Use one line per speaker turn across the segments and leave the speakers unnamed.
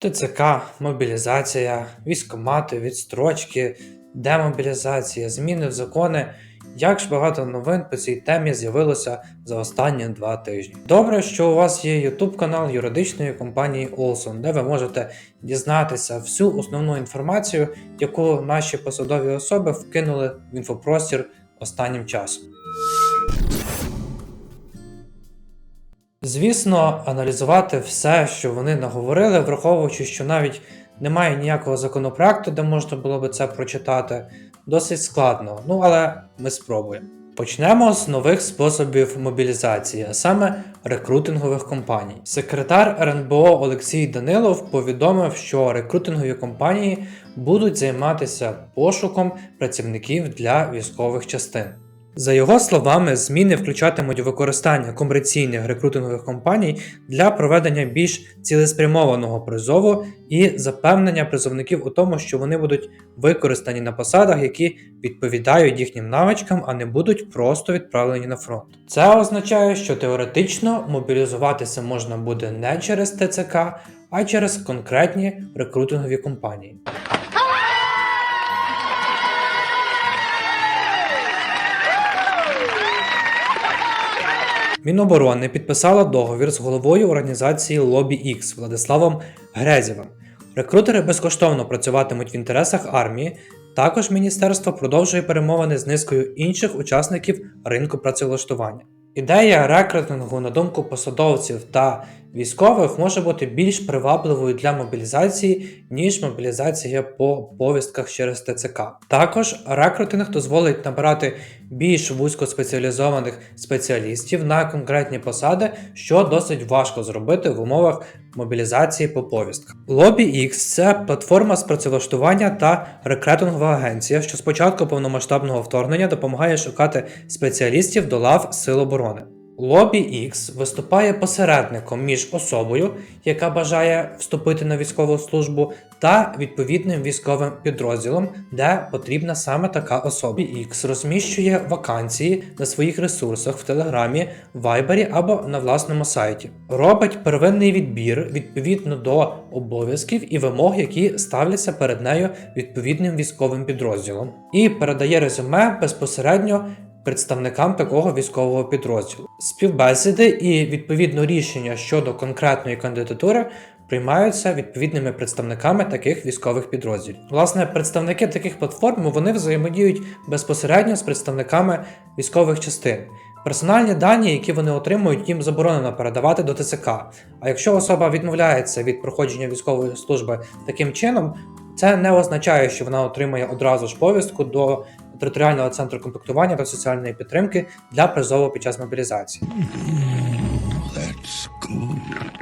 ТЦК, мобілізація, військкомати, відстрочки, демобілізація, зміни в закони. Як ж багато новин по цій темі з'явилося за останні два тижні. Добре, що у вас є YouTube канал юридичної компанії Olson, де ви можете дізнатися всю основну інформацію, яку наші посадові особи вкинули в інфопростір останнім часом. Звісно, аналізувати все, що вони наговорили, враховуючи, що навіть немає ніякого законопроекту, де можна було би це прочитати, досить складно. Ну але ми спробуємо. Почнемо з нових способів мобілізації, а саме рекрутингових компаній. Секретар РНБО Олексій Данилов повідомив, що рекрутингові компанії будуть займатися пошуком працівників для військових частин. За його словами, зміни включатимуть використання комерційних рекрутингових компаній для проведення більш цілеспрямованого призову і запевнення призовників у тому, що вони будуть використані на посадах, які відповідають їхнім навичкам, а не будуть просто відправлені на фронт. Це означає, що теоретично мобілізуватися можна буде не через ТЦК, а через конкретні рекрутингові компанії. Міноборони підписала договір з головою організації Лобі X Владиславом Грезєвим. Рекрутери безкоштовно працюватимуть в інтересах армії. Також міністерство продовжує перемовини з низкою інших учасників ринку працевлаштування. Ідея рекрутингу, на думку посадовців та військових, може бути більш привабливою для мобілізації, ніж мобілізація по повістках через ТЦК. Також рекрутинг дозволить набирати більш вузькоспеціалізованих спеціалістів на конкретні посади, що досить важко зробити в умовах мобілізації по повістках. Lobby X – це платформа з працевлаштування та рекрутингова агенція, що з початку повномасштабного вторгнення допомагає шукати спеціалістів до лав Сил оборони. Lobby X виступає посередником між особою, яка бажає вступити на військову службу, та відповідним військовим підрозділом, де потрібна саме така особа. X розміщує вакансії на своїх ресурсах в Телеграмі, Вайбері або на власному сайті. Робить первинний відбір відповідно до обов'язків і вимог, які ставляться перед нею відповідним військовим підрозділом, і передає резюме безпосередньо представникам такого військового підрозділу. Співбесіди і відповідно рішення щодо конкретної кандидатури приймаються відповідними представниками таких військових підрозділів. Власне, представники таких платформ вони взаємодіють безпосередньо з представниками військових частин. Персональні дані, які вони отримують, їм заборонено передавати до ТЦК. А якщо особа відмовляється від проходження військової служби таким чином, це не означає, що вона отримає одразу ж повістку до територіального центру комплектування та соціальної підтримки для призову під час мобілізації.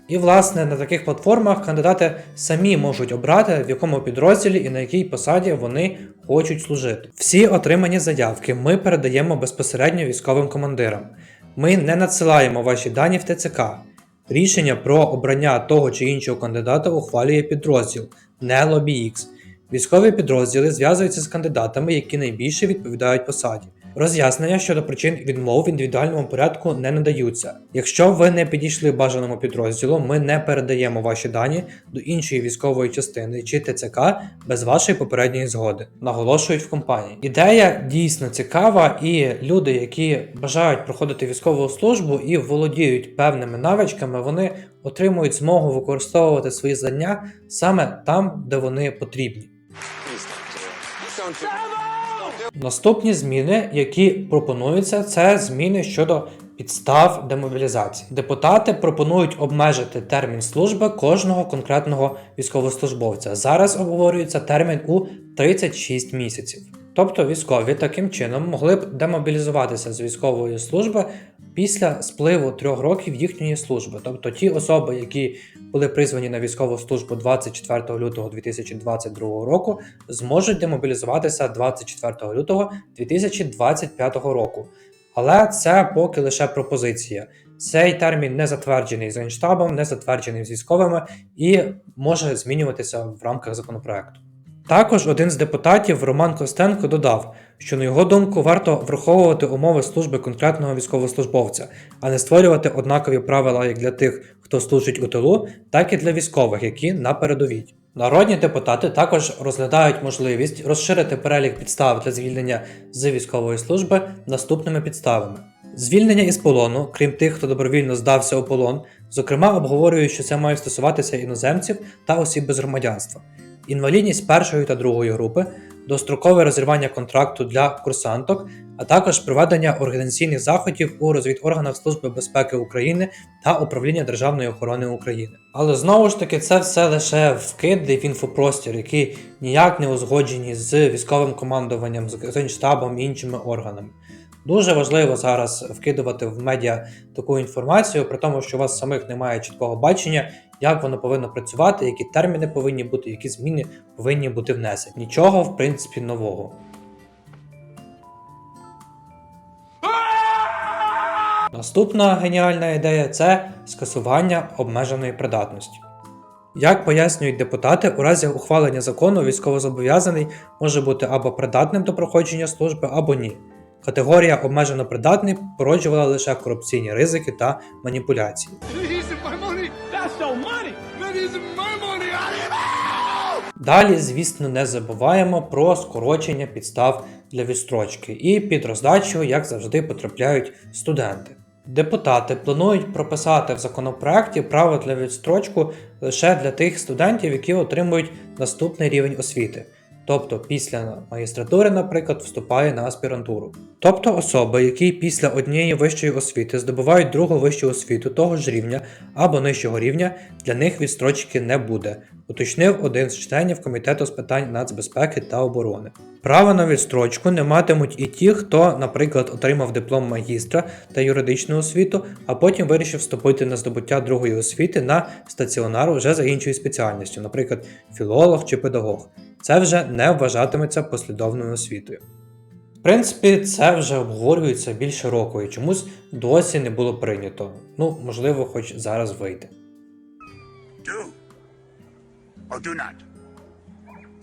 І власне на таких платформах кандидати самі можуть обрати, в якому підрозділі і на якій посаді вони хочуть служити. Всі отримані заявки ми передаємо безпосередньо військовим командирам. Ми не надсилаємо ваші дані в ТЦК. Рішення про обрання того чи іншого кандидата ухвалює підрозділ, не LobbyX. Військові підрозділи зв'язуються з кандидатами, які найбільше відповідають посаді. Роз'яснення щодо причин відмов в індивідуальному порядку не надаються. Якщо ви не підійшли бажаному підрозділу, ми не передаємо ваші дані до іншої військової частини чи ТЦК без вашої попередньої згоди, наголошують в компанії. Ідея дійсно цікава, і люди, які бажають проходити військову службу і володіють певними навичками, вони отримують змогу використовувати свої знання саме там, де вони потрібні. Наступні зміни, які пропонуються, це зміни щодо підстав демобілізації. Депутати пропонують обмежити термін служби кожного конкретного військовослужбовця. Зараз обговорюється термін у 36 місяців. Тобто військові таким чином могли б демобілізуватися з військової служби після спливу трьох років їхньої служби. Тобто ті особи, які були призвані на військову службу 24 лютого 2022 року, зможуть демобілізуватися 24 лютого 2025 року. Але це поки лише пропозиція. Цей термін не затверджений з Генштабом, не затверджений з військовими і може змінюватися в рамках законопроекту. Також один з депутатів Роман Костенко додав, що на його думку варто враховувати умови служби конкретного військовослужбовця, а не створювати однакові правила як для тих, хто служить у тилу, так і для військових, які на передовій. Народні депутати також розглядають можливість розширити перелік підстав для звільнення з військової служби наступними підставами: звільнення із полону, крім тих, хто добровільно здався у полон, зокрема обговорюють, що це має стосуватися іноземців та осіб без громадянства, інвалідність першої та другої групи, дострокове розірвання контракту для курсанток, а також проведення організаційних заходів у розвідорганах Служби безпеки України та управління Державної охорони України. Але знову ж таки, це все лише вкиди в інфопростір, які ніяк не узгоджені з військовим командуванням, з Генштабом і іншими органами. Дуже важливо зараз вкидувати в медіа таку інформацію, при тому, що у вас самих немає чіткого бачення, як воно повинно працювати, які терміни повинні бути, які зміни повинні бути внесені. Нічого, в принципі, нового. Наступна геніальна ідея це скасування обмеженої придатності. Як пояснюють депутати, у разі ухвалення закону військовозобов'язаний може бути або придатним до проходження служби, або ні. Категорія обмежено придатний породжувала лише корупційні ризики та маніпуляції. Далі, звісно, не забуваємо про скорочення підстав для відстрочки, і під роздачу, як завжди, потрапляють студенти. Депутати планують прописати в законопроекті право для відстрочку лише для тих студентів, які отримують наступний рівень освіти. Тобто після магістратури, наприклад, вступає на аспірантуру. Тобто особи, які після однієї вищої освіти здобувають другу вищу освіту того ж рівня або нижчого рівня, для них відстрочки не буде, уточнив один з членів комітету з питань нацбезпеки та оборони. Право на відстрочку не матимуть і ті, хто, наприклад, отримав диплом магістра та юридичну освіту, а потім вирішив вступити на здобуття другої освіти на стаціонар вже за іншою спеціальністю, наприклад, філолог чи педагог. Це вже не вважатиметься послідовною освітою. В принципі, це вже обговорюється більше року і чомусь досі не було прийнято. Ну, можливо, хоч зараз вийде.
Do or do not.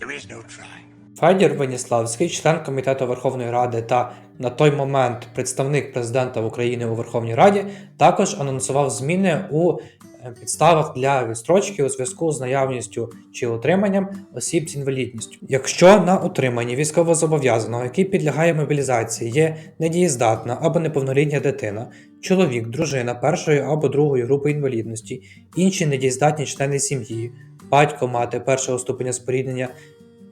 There is no try.
Федір Веніславський, член комітету Верховної Ради та на той момент представник президента України у Верховній Раді, також анонсував зміни у е, підставах для відстрочки у зв'язку з наявністю чи отриманням осіб з інвалідністю. Якщо на отриманні військовозобов'язаного, який підлягає мобілізації, є недієздатна або неповнолітня дитина, чоловік, дружина першої або другої групи інвалідності, інші недієздатні члени сім'ї, батько, мати першого ступеня споріднення,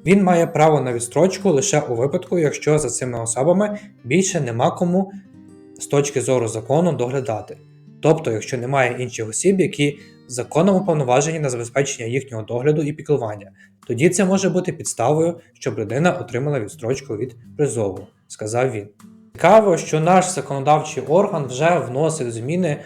він має право на відстрочку лише у випадку, якщо за цими особами більше нема кому з точки зору закону доглядати. Тобто, якщо немає інших осіб, які законом уповноважені на забезпечення їхнього догляду і піклування, тоді це може бути підставою, щоб людина отримала відстрочку від призову, сказав він. Цікаво, що наш законодавчий орган вже вносив зміни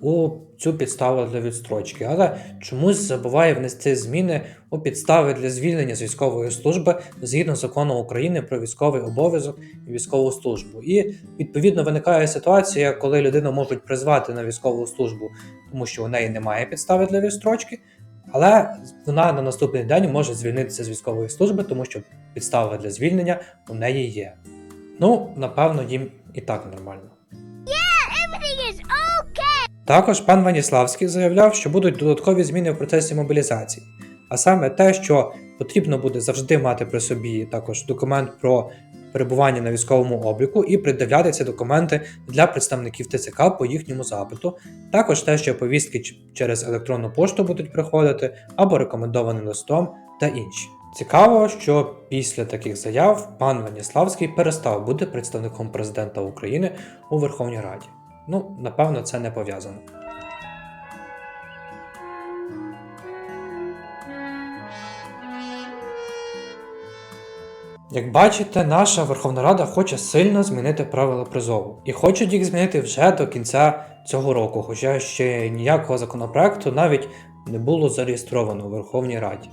у цю підставу для відстрочки, але чомусь забуває внести зміни у підстави для звільнення з військової служби згідно закону України про військовий обов'язок і військову службу. І відповідно виникає ситуація, коли людину можуть призвати на військову службу, тому що у неї немає підстави для відстрочки, але вона на наступний день може звільнитися з військової служби, тому що підстава для звільнення у неї є. Ну, напевно, їм і так нормально. Також пан Ваніславський заявляв, що будуть додаткові зміни в процесі мобілізації, а саме те, що потрібно буде завжди мати при собі також документ про перебування на військовому обліку і придивляти ці документи для представників ТЦК по їхньому запиту, також те, що повістки через електронну пошту будуть приходити або рекомендованим листом та інші. Цікаво, що після таких заяв пан Ваніславський перестав бути представником президента України у Верховній Раді. Ну, напевно, це не пов'язано. Як бачите, наша Верховна Рада хоче сильно змінити правила призову. І хочуть їх змінити вже до кінця цього року, хоча ще ніякого законопроекту навіть не було зареєстровано у Верховній Раді.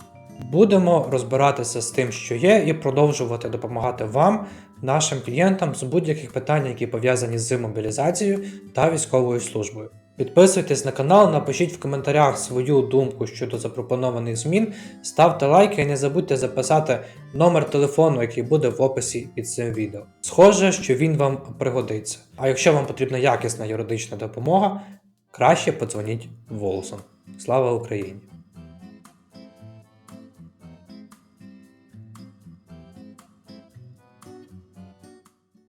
Будемо розбиратися з тим, що є, і продовжувати допомагати вам, нашим клієнтам з будь-яких питань, які пов'язані з мобілізацією та військовою службою. Підписуйтесь на канал, напишіть в коментарях свою думку щодо запропонованих змін, ставте лайки і не забудьте записати номер телефону, який буде в описі під цим відео. Схоже, що він вам пригодиться. А якщо вам потрібна якісна юридична допомога, краще подзвоніть волосом. Слава Україні!